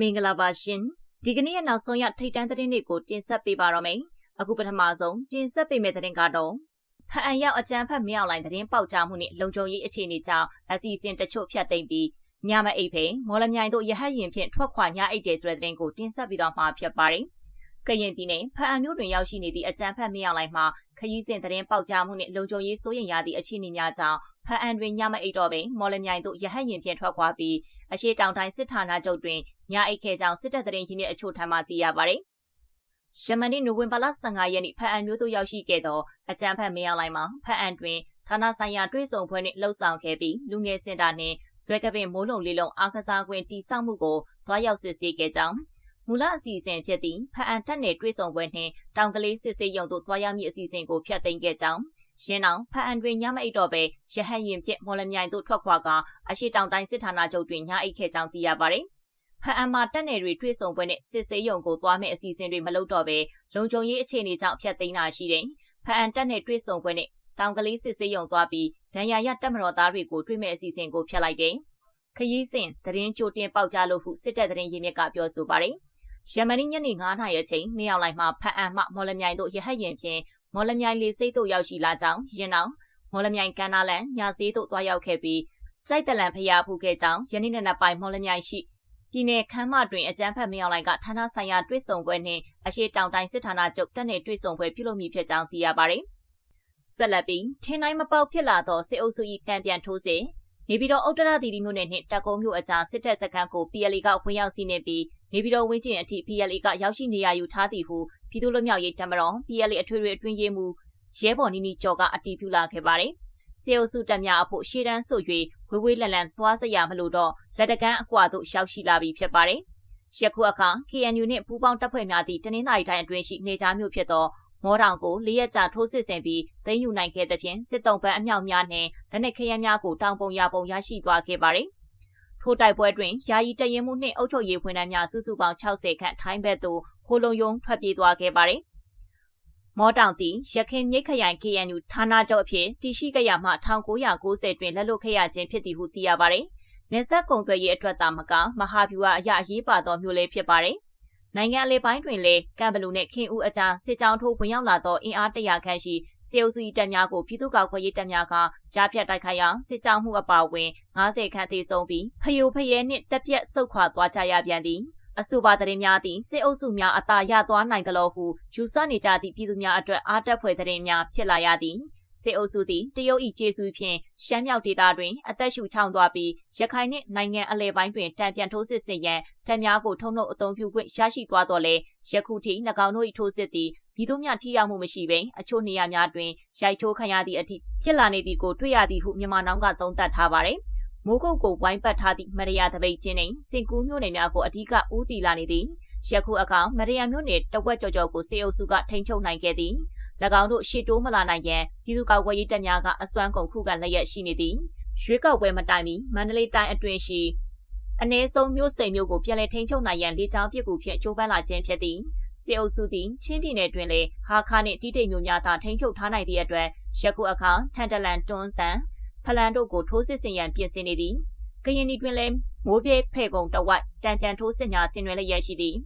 မင်္ဂလာပါရှင်ဒီကနေ့ရဲ့နောက်ဆုံးရထိတ်တန်းသတင်းတွေကိုတင်ဆက်ပေးပါတော့မယ်အခုပထမဆုံးတင်ဆက်ပေးမယ့်သတင်းကတော့ဖအံရောက်အကြမ်းဖက်မြောက်လိုင်းသတင်းပေါက်ကြားမှုနဲ့လုံခြုံရေးအခြေအနေကြောင့်အစီအစဉ်တချို့ဖြတ်သိမ်းပြီးညမအိပ်ဖေမော်လမြိုင်တို့ရဟတ်ရင်ဖြင့်ထွက်ခွာညအိပ်တယ်ဆိုတဲ့သတင်းကိုတင်ဆက်ပြီးတော့မှာဖြစ်ပါတယ်ကရင်ပြည်နယ်ဖအံမြို့တွင်ရောက်ရှိနေသည့်အကြမ်းဖက်မြောက်လိုင်းမှာခရီးစဉ်သတင်းပေါက်ကြားမှုနဲ့လုံခြုံရေးစိုးရိမ်ရသည့်အခြေအနေများကြောင့်ဖအံတွင်ညမအိပ်တော့ပင်မော်လမြိုင်တို့ရဟတ်ရင်ဖြင့်ထွက်ခွာပြီးအရှိတောင်တိုင်းစစ်ဌာနချုပ်တွင် ညအိတ်ခဲကြောင့်စစ်တပ်တရင်ရင်းမြစ်အချို့ထံမှသိရပါတယ်။ရှမန်နီနိုဝင်ဘာလ15ရက်နေ့ဖအံမျိုးသို့ရောက်ရှိခဲ့သောအကြံဖတ်မင်းအောင်လိုင်းမှာဖအံတွင်ဌာနဆိုင်ရာတွဲဆောင်ဖွဲ့နှင့်လှုပ်ဆောင်ခဲ့ပြီးလူငယ်စင်တာနှင့်ဇွဲကပင်မိုးလုံလေးလုံးအားကစားကွင်းတီဆောက်မှုကိုတွားရောက်စစ်ဆေးခဲ့ကြောင်းမူလအစီအစဉ်ဖြစ်သည့်ဖအံတက်နယ်တွဲဆောင်ပွဲနှင့်တောင်ကလေးစစ်ဆေးရုံသို့တွားရောက်မည့်အစီအစဉ်ကိုဖျက်သိမ်းခဲ့ကြောင်းရှင်းအောင်ဖအန်တွင်ညမအိတ်တော့ပဲရဟန်ရင်ဖြင့်မော်လမြိုင်သို့ထွက်ခွာကအရှိတောင်တိုင်းစစ်ဌာနချုပ်တွင်ညအိတ်ခဲ့ကြောင်းသိရပါတ ယ်။ဖအန်မှာတက်နယ်တွေတွေ့ဆုံပွဲနဲ့စစ်ဆေးရုံကိုသွားမယ့်အစီအစဉ်တွေမလုပ်တော့ပဲလုံခြုံရေးအခြေအနေကြောင့်ဖျက်သိမ်းတာရှိတယ်။ဖအန်တက်နယ်တွေ့ဆုံပွဲနဲ့တောင်ကလေးစစ်ဆေးရုံသွားပြီးဒဏ်ရာရတက်မတော်သားတွေကိုတွေ့မဲ့အစီအစဉ်ကိုဖျက်လိုက်တယ်။ခရီးစဉ်သတင်းကြိုတင်ပေါက်ကြားလို့ဟုစစ်တပ်သတင်းရင်းမြစ်ကပြောဆိုပါတယ်။ယမနီညနေ9:00နာရီအချိန်မြောက်လိုက်မှာဖအန်မှမော်လမြိုင်တို့ရဟတ်ရင်ဖြင့်မော်လမြိုင်လေစိတ်တို့ရောက်ရှိလာကြောင်းရင်အောင်မော်လမြိုင်ကန္နာလန်ညာစည်းတို့တွားရောက်ခဲ့ပြီးကြိုက်တလန်ဖျားဖူးခဲ့ကြောင်းယနေ့နက်ပိုင်းမော်လမြိုင်ရှိ ပြည်내ခမ်းမတွင်အကြမ်းဖက်မရောက်လိုက်ကဌာနဆိုင်ရာတွေ့ဆုံပွဲနှင့်အရှိတောင်တိုင်းစစ်ဌာနချုပ်တက်နယ်တွေ့ဆုံပွဲပြုလုပ်မိဖြစ်ကြောင်းသိရပါတယ်။ဆက်လက်ပြီးထင်းတိုင်းမပေါက်ဖြစ်လာသောစစ်အုပ်စု၏တံပြန်ထိုးစေနေပြည်တော်ဥတ္တရသီရီမြို့နယ်နှင့်တက်ကုန်းမြို့အကြားစစ်တပ်စခန်းကို PLA ကဝင်ရောက်စီးနေပြီးနေပြည်တော်ဝင်းကျင်အထိ PLA ကရောက်ရှိနေရယူထားသည်ဟုပြည်သူ့လွတ်မြောက်ရေးတမတော် PLA အထွေထွေအတွင်းရေးမှူးရဲဘော်နီနီကျော်ကအတည်ပြုလာခဲ့ပါတယ်။စေအုပ်စုတက်များအဖို့ရှေ့တန်းဆို၍ ဝေးဝေးလန်လန်သွားစရာမလိုတော့လက်တကန်းအကွာသို့ရောက်ရှိလာပြီဖြစ်ပါတယ်။ယခုအခါ KNU နှင့်ပူးပေါင်းတပ်ဖွဲ့များသည့်တနင်္သာရီတိုင်းအတွင်းရှိနေကြားမြို့ဖြစ်သောမောတောင်ကိုလေးရက်ကြာထိုးစစ်ဆင်ပြီးသိမ်းယူနိုင်ခဲ့သဖြင့်စစ်တုံးပန်းအမြောက်များနှင့်လက်နက်ခဲယမ်းများကိုတောင်ပုံရပုံရရှိသွားခဲ့ပါတယ်။ထိုတိုက်ပွဲတွင်ယာယီတရင်မှုနှင့်အုပ်ချုပ်ရေးဖွင့်တန်းများစုစုပေါင်း60ခန့်ထိုင်းဘက်သို့ခိုးလုံယုံထွက်ပြေးသွားခဲ့ပါတယ် မောတောင်တီရခင်မြိတ်ခရိုင် KNU ဌာနချုပ်အဖြစ်တရှိကြရမှ1990တွင်လက်လွတ်ခဲ့ရခြင်းဖြစ်သည်ဟုသိရပါတယ်။နေဆက်ကုံသွဲရေးအတွက်သာမကမဟာဗျူဟာအရာအရေးပါသောမျိုးလေးဖြစ်ပါတယ်။နိုင်ငံလေပိုင်းတွင်လည်းကံဘလူနှင့်ခင်ဦးအကြားစစ်ကြောင်းထိုးဝင်ရောက်လာသောအင်အားတရာခန့်ရှိစေအုပ်စုတပ်များကိုပြည်သူ့ကောက်ခွဲရေးတပ်များကကြားဖြတ်တိုက်ခိုက်ရာစစ်ကြောင်းမှုအပါအဝင်90ခန့်သေဆုံးပြီးဖယိုဖယဲနှင့်တက်ပြက်ဆုတ်ခွာသွားကြရပြန်သည်။ အဆိုပါသတင်းများသည်စစ်အုပ်စုများအသာရသွားနိုင်သလိုဟုယူဆနေကြသည့်ပြည်သူများအတွက်အားတက်ဖွယ်သတင်းများဖြစ်လာရသည်စစ်အုပ်စုသည်တရုတ်၏ကျေးဇူးဖြင့်ရှမ်းမြောက်ဒေသတွင်အသက်ရှူချောင်းသွားပြီးရခိုင်နှင့်နိုင်ငံအလဲပိုင်းတွင်တံပြန်ထိုးစစ်ဆင်ရန်တပ်များကိုထုံနှုတ်အုံပြုခွင့်ရရှိသွားတော့လဲယခုထိ၎င်းတို့၏ထိုးစစ်သည်ပြည်သူများထိရောက်မှုမရှိဘဲအချို့နေရာများတွင်ရိုက်ချိုးခံရသည့်အထိဖြစ်လာနေသည်ကိုတွေ့ရသည်ဟုမြန်မာနောင်ကသုံးသပ်ထားပါသည် မိုးကုတ်ကိုဝိုင်းပတ်ထားသည့်မရယာတပိတ်ချင်းနှင့်စင်ကူးမြို့နယ်များကိုအ धिक ဦးတည်လာနေသည်ယခုအခါမရယာမြို့နယ်တဝက်ကျော်ကျော်ကိုစေအုပ်စုကထိန်းချုပ်နိုင်ခဲ့သည်၎င်းတို့ရှေ့တိုးမလာနိုင်ရန်ပြည်သူ့ကာကွယ်ရေးတပ်များကအစွမ်းကုန်ခုခံလျက်ရှိနေသည်ရွေးကောက်ပွဲမတိုင်မီမန္တလေးတိုင်းအတွင်းရှိအ ਨੇ ဆုံးမြို့စိန်မြို့ကိုပြည်လဲထိန်းချုပ်နိုင်ရန်လေကြောင်းပစ်ကူဖြင့်ကြိုးပမ်းလာခြင်းဖြစ်သည်စေအုပ်စုသည်ချင်းပြည်နယ်တွင်လည်းဟာခါနှင့်တိတိတ်မျိုးများသာထိန်းချုပ်ထားနိုင်သည့်အတွက်ယခုအခါထန်တလန်တွန်းဆန်ဖ လန်တို့ကိုထိုးစစ်ဆင်ရန်ပြင်ဆင်နေသည်ကရင်ပြည်တွင်လည်းမိုးပြေးဖဲ့ကုံတဝက်တံပြန်ထိုးစစ်များဆင်နွှဲလျက်ရှိသည်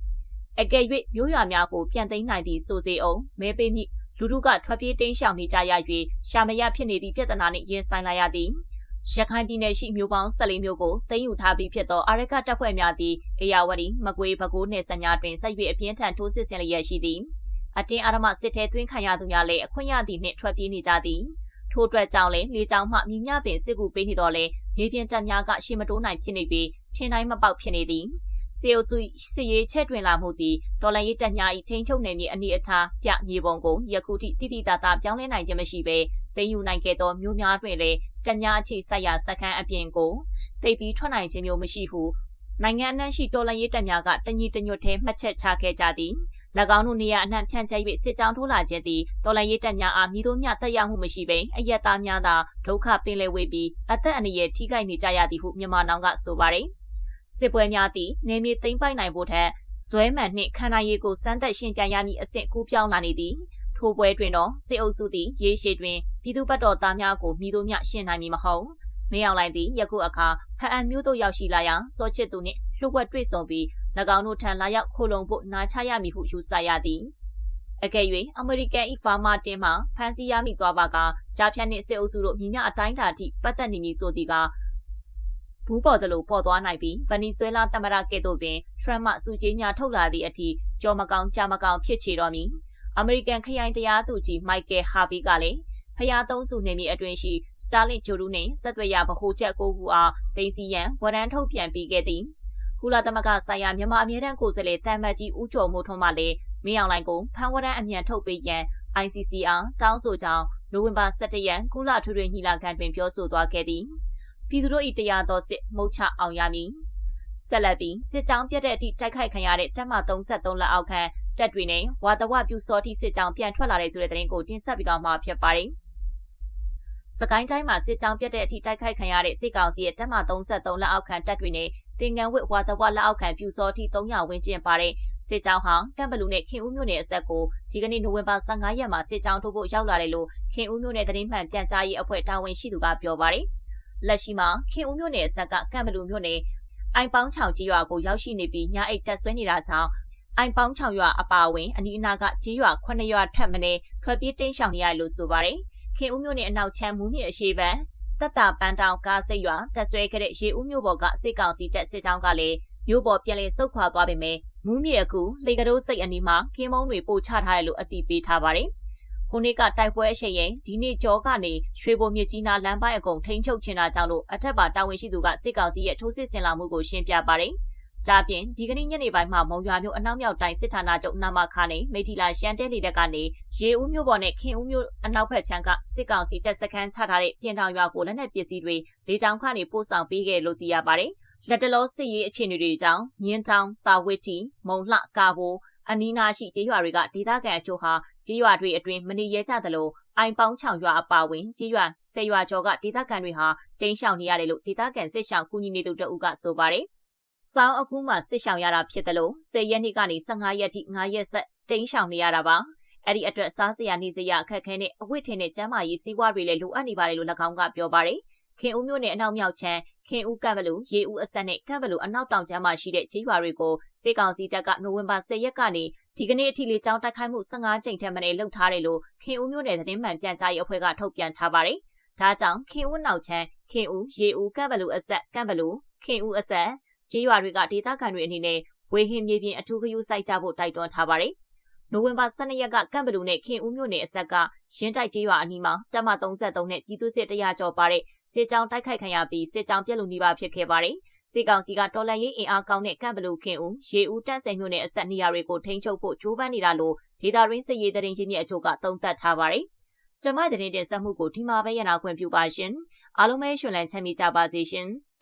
အကယ်၍မျိုးရွာများကိုပြန်သိမ်းနိုင်သည့်ဆိုစေအောင်မဲပေးမိလူထုကထွက်ပြေးတိမ်းရှောင်နေကြရ၍ရှာမရဖြစ်နေသည့်ပြဿနာနှင့်ရင်ဆိုင်လာရသည်ရခိုင်ပြည်နယ်ရှိမြို့ပေါင်း14မြို့ကိုသိမ်းယူထားပြီးဖြစ်သောအာရကတပ်ဖွဲ့များသည်အေယာဝတီမကွေးပဲခူးနှင့်စံများတွင်ဆက်၍အပြင်းထန်ထိုးစစ်ဆင်လျက်ရှိသည်အတင်းအာရမစစ်ထဲသွင်းခံရသူများလည်းအခွင့်ရသည့်နှင့်ထွက်ပြေးနေကြသည် ထို့အတွက်ကြောင့်လည်းလေကြောင်းမှမြမြပင်စစ်ကူပေးနေတော့လဲမြေပြင်တပ်များကရှေ့မတိုးနိုင်ဖြစ်နေပြီးထင်းတိုင်းမပေါက်ဖြစ်နေသည်စေအုပ်စုစစ်ရေးချက်တွင်လာမှုသည်ဒေါ်လာရေးတပ်များ၏ထိန်းချုပ်နယ်မြေအနည်းအထားပြမြေပုံကိုယခုထိတိတိတသားပြောင်းလဲနိုင်ခြင်းမရှိဘဲသိမ်းယူနိုင်ခဲ့သောမြို့များတွင်လည်းတပ်များအခြေစိုက်ရာစခန်းအပြင်ကိုတိတ်ပြီးထွက်နိုင်ခြင်းမျိုးမရှိဟုနိုင်ငံအနှံ့ရှိတော်လှန်ရေးတပ်များကတညီတညွတ်ထဲမှတ်ချက်ချခဲ့ကြသည်၎ င်းတို့နေရာအနှံ့ဖြန့်ကျက်၍စစ်ကြောင်းထိုးလာခြင်းသည်တော်လှန်ရေးတပ်များအားမြည်သောမြတက်ရောက်မှုမရှိဘဲအယက်သားများသာဒုက္ခပင်လယ်ဝေးပြီးအသက်အန္တရာယ်ထိခိုက်နေကြရသည်ဟုမြန်မာနောင်ကဆိုပါတယ်စစ်ပွဲများသည့်နေမြေသိမ်းပိုက်နိုင်ဖို့ထက်ဇွဲမှန်နှင့်ခန္ဓာရည်ကိုစမ်းသက်ရှင်ပြန်ရမည့်အဆင့်ကူးပြောင်းလာနေသည်ထိုပွဲတွင်တော့စစ်အုပ်စုသည်ရေရှည်တွင်ပြည်သူ့ဘက်တော်သားများကိုမိတို့မြရှင်းနိုင်မည်မဟုတ်မင်းအောင်လိုက်သည်ယခုအခါဖအံမျိုးတို့ရောက်ရှိလာရာစောချစ်သူနှင့်လှုပ်ဝက်တွေ့ဆုံပြီး၎ င်းတို့ထံလာရောက်ခိုလုံဖို့နာချရမည်ဟုယူဆရသည်အကယ်၍အမေရိကန်ဤဖာမာတင်မှဖမ်းဆီးရမိသွားပါကကြားဖြတ်နှင့်စစ်အုပ်စုတို့မြင်းမြအတိုင်းတာထိပတ်သက်နေမည်ဆိုသည်ကဘူးပေါ်သလိုပေါ်သွားနိုင်ပြီးဗနီဇွဲလားတမရကဲ့သို့ပင်ထရမ့်မှစုကြီးများထုတ်လာသည့်အထိကြော်မကောင်ကြာမကောင်ဖြစ်ချေတော်မူအမေရိကန်ခရိုင်တရားသူကြီးမိုက်ကယ်ဟာဘီကလည်းဖျားသုံးစုနေမိအတွင်ရှိစတာလင်ဂျိုရူနှင့်ဆက်သွယ်ရဗဟိုချက်ကိုကူအားတင်စီရန်ဝရန်ထုတ်ပြန်ပေးခဲ့သည် ကုလသမဂ္ဂဆိုင်ရာမြန်မာအမြဲတမ်းကိုယ်စားလှယ်တမ်မတ်ကြီးဦးကျော်မိုးထွန်းမှလည်းမင်းအောင်လှိုင်ကိုဖမ်းဝရန်အမြန်ထုတ်ပေးရန် ICCR တောင်းဆိုကြောင်းနိုဝင်ဘာ17ရက်ကုလထွေထွေညီလာခံတွင်ပြောဆိုသွားခဲ့သည်ပြည်သူတို့၏တရားတော်စစ်မှုတ်ချအောင်ရမည်ဆက်လက်ပြီးစစ်ကြောင်းပြတ်တဲ့အထိတိုက်ခိုက်ခံရတဲ့တပ်မ33လက်အောက်ခံတပ်တွေနဲ့ဝါတဝပြူစောတိစစ်ကြောင်းပြန်ထွက်လာတဲ့ဆိုတဲ့သတင်းကိုတင်ဆက်ပြီးတော့မှာဖြစ်ပါတယ်။စကိုင်းတိုင်းမှာစစ်ကြောင်းပြတ်တဲ့အထိတိုက်ခိုက်ခံရတဲ့စစ်ကောင်စီရဲ့တပ်မ33လက်အောက်ခံတပ်တွေနဲ့ တင်ငန်းဝစ်ဝါတဝလက်အောက်ခံပြူစောတိ300ဝန်းကျင်ပါတဲ့စစ်ကြောင်းဟာကမ်ဘလူနဲ့ခင်ဦးမြို့နယ်အဆက်ကိုဒီကနေ့နိုဝင်ဘာ15ရက်မှာစစ်ကြောင်းထုတ်ဖို့ရောက်လာတယ်လို့ခင်ဦးမြို့နယ်သတင်းမှန်ပြန်ကြားရေးအဖွဲ့တာဝန်ရှိသူကပြောပါတယ်။လက်ရှိမှာခင်ဦးမြို့နယ်အဆက်ကကမ်ဘလူမြို့နယ်အိုင်ပေါင်းချောင်ကြီးရွာကိုရောက်ရှိနေပြီးညအိတ်တက်ဆွဲနေတာကြောင့်အိုင်ပေါင်းချောင်ရွာအပါအဝင်အနီးအနားကကြီးရွာ9ရွာထပ်မံထွက်ပြေးတိမ်းရှောင်နေရလို့ဆိုပါတယ်။ခင်ဦးမြို့နယ်အနောက်ချမ်းမူးမြစ်အရှိပန် တက်တာပန်းတောင်ကားစိတ်ရွာတက်ဆွဲခဲ့တဲ့ရေဦးမြို့ပေါ်ကစစ်ကောင်စီတပ်စစ်ကြောင်းကလည်းမြို့ပေါ်ပြန်လည်ဆုတ်ခွာသွားပေမဲ့မူးမြစ်အခုလေကတိုးစိတ်အနီးမှာကင်းမုံတွေပို့ချထားတယ်လို့အသိပေးထားပါတယ်။ခုနှစ်ကတိုက်ပွဲအရှိန်ရင်ဒီနေ့ကြောကနေရွှေဘုံမြစ်ကြီးနားလမ်းပိုင်းအကုန်ထိန်းချုပ်ချင်တာကြောင့်လို့အထက်ပါတာဝန်ရှိသူကစစ်ကောင်စီရဲ့ထိုးစစ်ဆင်လာမှုကိုရှင်းပြပါတယ်။။ ဒါပြင်ဒီကနေ့ညနေပိုင်းမှာမုံရွာမြို့အနောက်မြောက်တိုင်းစစ်ဌာနချုပ်နာမခါနဲ့မိထီလာရှမ်းတဲလီတက်ကနေရေဦးမြို့ပေါ်နဲ့ခင်ဦးမြို့အနောက်ဘက်ခြမ်းကစစ်ကောင်စီတပ်စခန်းချထားတဲ့ပြင်တောင်ရွာကိုလက်နက်ပစ္စည်းတွေလေကြောင်းခနေပို့ဆောင်ပေးခဲ့လို့သိရပါတယ်။လက်တလောစစ်ရေးအခြေအနေတွေကြောင့်မြင်းတောင်တာဝစ်တီမုံလှကာဘိုအနီးနားရှိကျေးရွာတွေကဒေသခံအချို့ဟာကျေးရွာတွေအတွင်းမနေရဲကြသလိုအိုင်ပေါင်းချောင်ရွာအပါဝင်ကျေးရွာဆယ်ရွာကျော်ကဒေသခံတွေဟာတိမ်းရှောင်နေရတယ်လို့ဒေသခံစစ်ရှောင်ကူညီနေသူတအုပ်ကဆိုပါတယ် စောင်းအခုမှစစ်ဆောင်ရတာဖြစ်တယ်လို့10ရက်နေ့ကနေ15ရက်ထိ9ရက်ဆက်တိန်းရှောင်နေရတာပါအဲ့ဒီအတွက်စားစရာနေစရာအခက်ခဲနဲ့အဝတ်ထည်နဲ့ကျန်းမာရေးစည်းဝါးတွေလည်းလိုအပ်နေပါတယ်လို့၎င်းကပြောပါတယ်ခင်ဦးမြို့နယ်အနောက်မြောက်ချမ်းခင်ဦးကံဘလူရေဦးအဆက်နဲ့ကံဘလူအနောက်တောင်ချမ်းမှာရှိတဲ့ကြီးရွာတွေကိုစေကောင်စီတပ်ကနိုဝင်ဘာ10ရက်ကနေဒီကနေ့အထိလေကြောင်းတိုက်ခိုက်မှု15ကြိမ်ထက်မနည်းလုပ်ထားတယ်လို့ခင်ဦးမြို့နယ်သတင်းမှန်ပြန်ကြားရေးအဖွဲ့ကထုတ်ပြန်ထားပါတယ်။ဒါကြောင့်ခင်ဦးနောက်ချမ်းခင်ဦးရေဦးကံဘလူအဆက်ကံဘလူခင်ဦးအဆက် ကျေးရွာတွေကဒေသခံတွေအနေနဲ့ဝေဟင်မြေပြင်အထူးဂရုစိုက်ကြဖို့တိုက်တွန်းထားပါတယ်။နိုဝင်ဘာ12ရက်ကကမ်ဘလူနဲ့ခင်ဦးမြို့နယ်အဆက်ကရင်းတိုက်ကျေးရွာအနီးမှာတပ်မ33နဲ့ပြည်သူစစ်100ကျော်ပါတဲ့စစ်ကြောင်းတိုက်ခိုက်ခံရပြီးစစ်ကြောင်းပြက်လူနေပါဖြစ်ခဲ့ပါတယ်။စစ်ကောင်စီကတော်လန်ရေးအင်အားကောင်းတဲ့ကမ်ဘလူခင်ဦးရေဦးတန့်စင်မြို့နယ်အဆက်နေရာတွေကိုထိန်းချုပ်ဖို့ကြိုးပမ်းနေတာလို့ဒေတာရင်းစစ်ရေးတရင်ရင်းမြစ်အချို့ကသုံးသပ်ထားပါတယ်။ကျမတဲ့တင်ဆက်မှုကိုဒီမှာပဲရနာခွင့်ပြုပါရှင်။အားလုံးပဲရှင်လန်းချမ်းမြေကြပါစေရှင်။